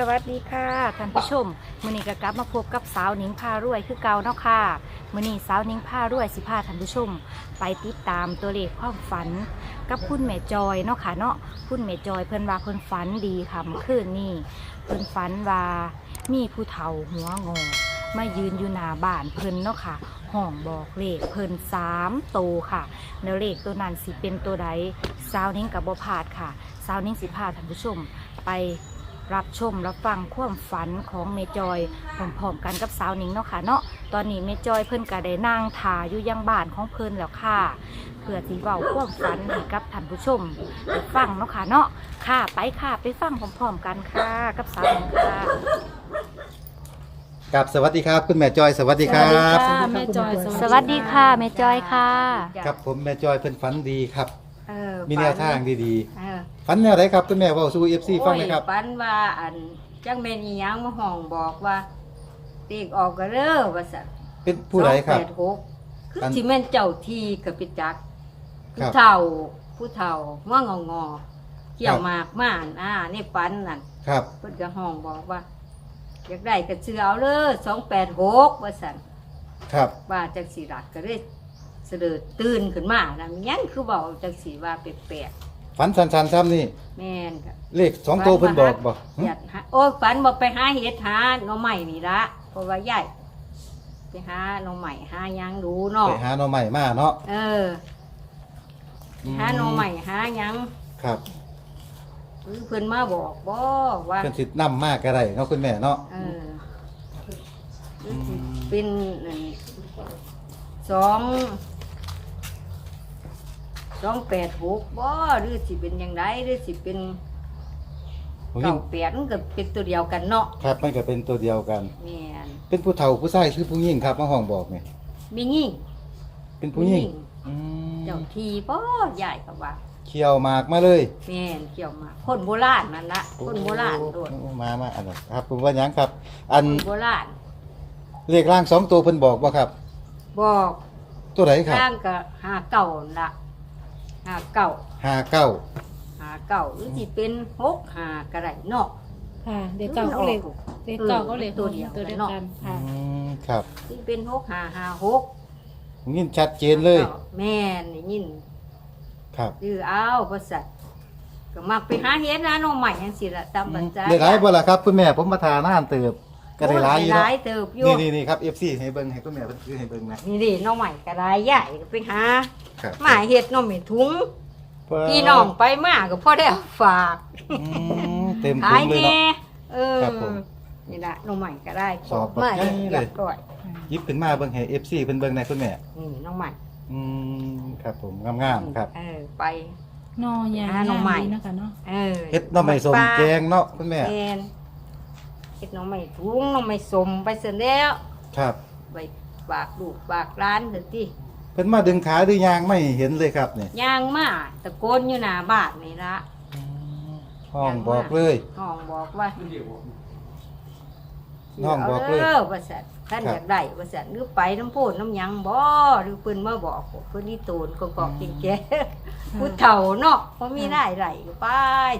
สวัสดีค่ะท่านผู้ชมมือนี้ก็กลับมาพบกับสาวหนิงพารวยคือเก่าเนาะค่ะมือนี้สาวหนิงพารวยสิพาท่านผู้ชม ไปติดตามตัวเลขความฝัน กับคุณแม่จอยเนาะค่ะเนาะคุณแม่จอยเพิ่นว่าเพิ่นฝันดีค่ะเมื่อคืนนี้เพิ่นฝันว่ามีผู้เฒ่าหัวงอมายืนอยู่หน้าบ้านเพิ่นเนาะค่ะห้องบอกเลขเพิ่นสามโตค่ะแล้วเลขตัวนั้นสิเป็นตัวใดสาวนิงกับบพาดค่ะสาวนิงสิพาท่านผู้ชม ไป รับชมรับฟังความฝันของเมจอยพร้อมๆกันกับสาวหนิงเนาะค่ะเนาะตอนนี้เมจอยเพิ่นก็ได้นั่งถ่าอยู่ยังบ้านของเพิ่นแล้วค่ะเพื่อที่เว้าความฝันให้กับท่านผู้ชมได้ฟังเนาะค่ะเนาะค่ะไปค่ะไปฟังพร้อมๆกันค่ะ กับสาวหนิงค่ะ กับสวัสดีครับ คุณแม่จอยสวัสดีครับสวัสดีค่ะ แม่จอยสวัสดีค่ะเมจอยค่ะ ครับผมแม่จอยเพิ่นฝันดีครับ เออมีแนวทางดีเออๆ ฝันแนวไหนครับคุณแม่เว้าสู่ FC ฟังหนะครับ โอ้ยปันว่าอันจังเมนอีหยังมาห้องบอกว่าเด็กออกก็เด้อว่าซั่นเป็นผู้ใดครับสองแปดหกคืออันสิแม่นเจ้าที่กับปิจักครัผู้บเฒ่า ผู้เฒ่าว่างองอเกี่ยควรับ หมากม่านอ่านี่ปันนั่นครับ เพิ่นก็ห้องบอกว่า อยากได้ก็ซื้อเอาเลย286ว่าซั่น ครับว่าจังสีรักก็เลยเสดอตื่นขึ้นมานะมันยังคือเบาจังสีว่าแปลก ฝันสันๆซ้ำนี่ๆแม่นค่ะเลขสองตัวเพิ่นบอกบ่หึอยากหาโอ้ยฝันบอกไปหาเห็ดหาหน่อใหม่นี่ละเพราะว่าใหญ่ไปหาหน่อใหม่หาหยังดูเนาะไปหาหน่อใหม่มาเนาะเออหาหน่อใหม่หาหยังครับหรือเพิ่นมาบอกบ่ว่า เพิ่นสินำมากก็ได้เนาะคุณแม่เนาะ เออหรือสิเป็นอันสอง สองแปดหกบ่หรือสิเป็นยังไงหรือสิเป็นผมยิเก้านแปดมันก็เป็นตัวเดียวกันเนาะครับมันก็เป็นตัวเดียวกัน แม่นเป็นผู้เฒ่าผู้ชายคือผู้หญิงครับมาห้องบอกนี่มียิ่งเป็นผู้หญิงอืมเจ้าทีบ่ใหญ่กับว่าเคี่ยวหมากมาเลยแม่นเกี่ยวมาคนโบราณนั่นละคนโบราณโดดโอ้มามาอันนั้นครับผมว่าหยังครับ อันคนโบราณเลขร่างสองตัวเพิ่นบอกบ่ครับ บอกตัวไหนครับร่างก็หาเก่าละ หาเก่าห้าเก้าหาเก่าหรือสิเป็นหกหากระไรเนาะค่ะเด็กเก่าก็เล็กเด็กเก่าก็เล็กตัวเดียวตัวเดียวกันอืค่ะมครับสิเป็นหกหาหาหกยินชัดเจนเลย แม่นได้ยินครับดื้อเอาบริษัทก็มักไปหาเฮ็ดนะน้องใหม่จังซี่ล่ะตามบัญชาได้หลายบ่ล่ะครับ คุณแม่ผมมาทานอาหารเติบ ก็ได้หลายอยู่หเนาะลายเติบอยู่นี่นี่นี่ครับ FC ให้เบิ่งให้คุณแม่เพิ่นซื้อให้เบิ่งนะนี่ดิน้องใหม่ก็ได้ใหญ่ก็ไปหาครับหมาเห็ดน้องไม่ถุงพี่น้องไปมาก็พ่อได้เอาฝากอืมเต็มขาถุยงเลยแน่เนาะ เออครับผมนี่ละน้องใหม่ก็ได้สอบมาบักใหญ่เรีเลยยบร้อยหยิบขึ้นมาเบิ่งให้ FC เพิ่นเบิ่งหน่อยคุณแม่ นี่น้องใหม่อืมครับผมงามๆครับเออไป นอใหญ่อ่าน้องใหม่ดีนะคะเนาะเออเฮ็ดหน่อไม้ส้มแกงเนาะคุณแม่ แกง เฮ็ดน้องใหม่ถุงน้องใหม่สมไปเสร็จแล้วครับ ไปฝากลูกฝากร้านเถอะที่เพิ่นมาดึงขาดึงยางไม่เห็นเลยครับนี่ย่างมาตะโกนอยู่หน้าบ้านนี่ละห้องบอกเลยห้องบอกว่าน้องบอกเลย เออว่าสัตว์ ท่านครับอยากได้ว่าสัตว์หรือไปน้ำโพูดน้ำหยังบ่หรือเพิ่นมาบอกเพิ่นนี่ตูนก็กอกกินแกผู้เฒ่าเนาะบ่มีได้ไหลก็ไป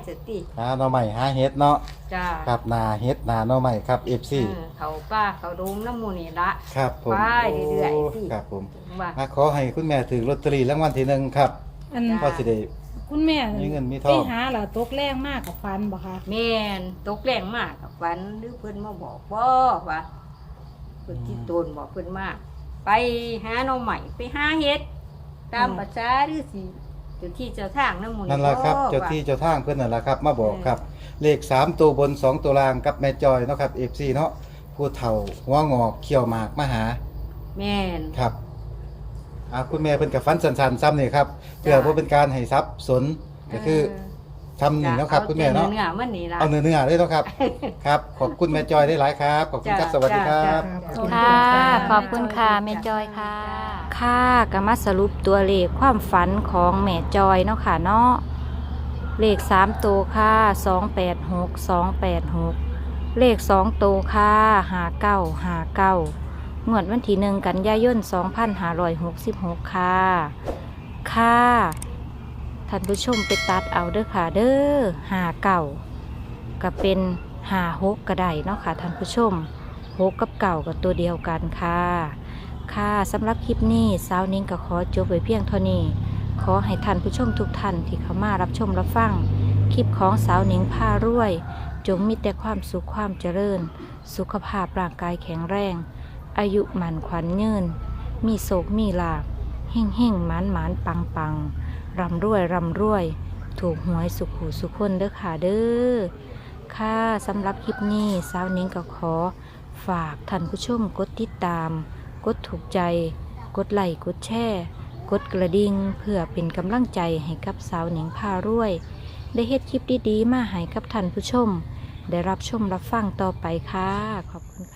สติหาหน่อไม้หาเฮ็ดเนาะจ้าครับนาเฮ็ดนาหน่อไม้ครับ FC เออเขาป้าเขาดมน้ำหมูนี่ละครับผมไปเรื่อยๆโสิครับผมว่าอะขอให้คุณแม่ถือลอตเตอรี่รางวัลที่หนึ่งครับอันจ้าพอสิได้คุณแม่มีเงินมีทไปองหาเหรอตกแรงมากกับฟันบ่คะแม่นตกแรงมากกับฝันหรือเพิ่นมาบอกบ่ว่า เพิ่นที่ตูนบอกเพิ่นมาไปหาหน่อใหม่ไปหาเฮ็ด ตามภาษาหรือสิเจ้าที่เจ้าทางน้ำหมูนั่นล่ะครับ เจ้าที่เจ้าทางเพิ่นนั่นล่ะครับ มาบอกครับ เลข3ตัวบน2ตัวล่างกับแม่จอยเนาะครับ FC เนาะผู้เฒ่าหัวงอกเขี้ยวหมากมาหาแม่น ครับอ่าคุณแม่เพิ่นกับฟันสันๆซ้ำนี่ครับเพื่อจ้ะบ่เป็นการให้ทรัพย์สนก็คือ ทำนี่เนาะครับคุณแม่เนาะเนื้อมันนี่ละ เอาเนื้อๆเลยเนาะครับ ครับ ขอบคุณแม่จอยได้หลายครับ ขอบคุณครับ จ้ะ สวัสดีครัจ้ะบจ้ะค่ะขอบคุณค่ะแม่จอยค่ะ ค่ะก็มาสรุปตัวเลขความฝันของแม่จอยเนาะค่ะเนาะเลขสามตัวค่ะสองแปดหกสองแปดหกเลขสองตัวค่ะหาเก้าหาเก้างวดวันที่หนึ่งกันยายนสองพันห้าร้อยหกสิบหกค่ะ ค่ะ ท่านผู้ชมไปตัดเอาเด้อค่ะเด้อหาเก่าก็เป็นหาหกก็ได้เนาะค่ะท่านผู้ชมหกกับเก่ากับตัวเดียวกันค่ะ ค่ะสำหรับคลิปนี้สาวนิ้งก็ขอจบไว้เพียงเท่านี้ ขอให้ท่านผู้ชมทุกท่านที่เข้ามารับชมรับฟัง คลิปของสาวนิ้งผ้ารวย จงมีแต่ความสุขความเจริญ สุขภาพร่างกายแข็งแรง อายุหมันขวัญยืน มีโศกมีลาเฮ่งเฮ่งหมานหมานปังปัง รำรวยรำรวย ถูกหวยสุขหูสุขคนเด้อค่ะเด้อค่ะสำหรับคลิปนี้สาวนิ้งก็ขอ ฝากท่านผู้ชมกดติดตาม กดถูกใจ กดไลค์กดแชร์กดกระดิ่งเพื่อเป็นกำลังใจให้กับสาวหนิงพารวย ได้เฮ็ดคลิปดีๆ มาให้กับท่านผู้ชม ได้รับชมรับฟังต่อไปค่ะ ขอบคุณค่ะ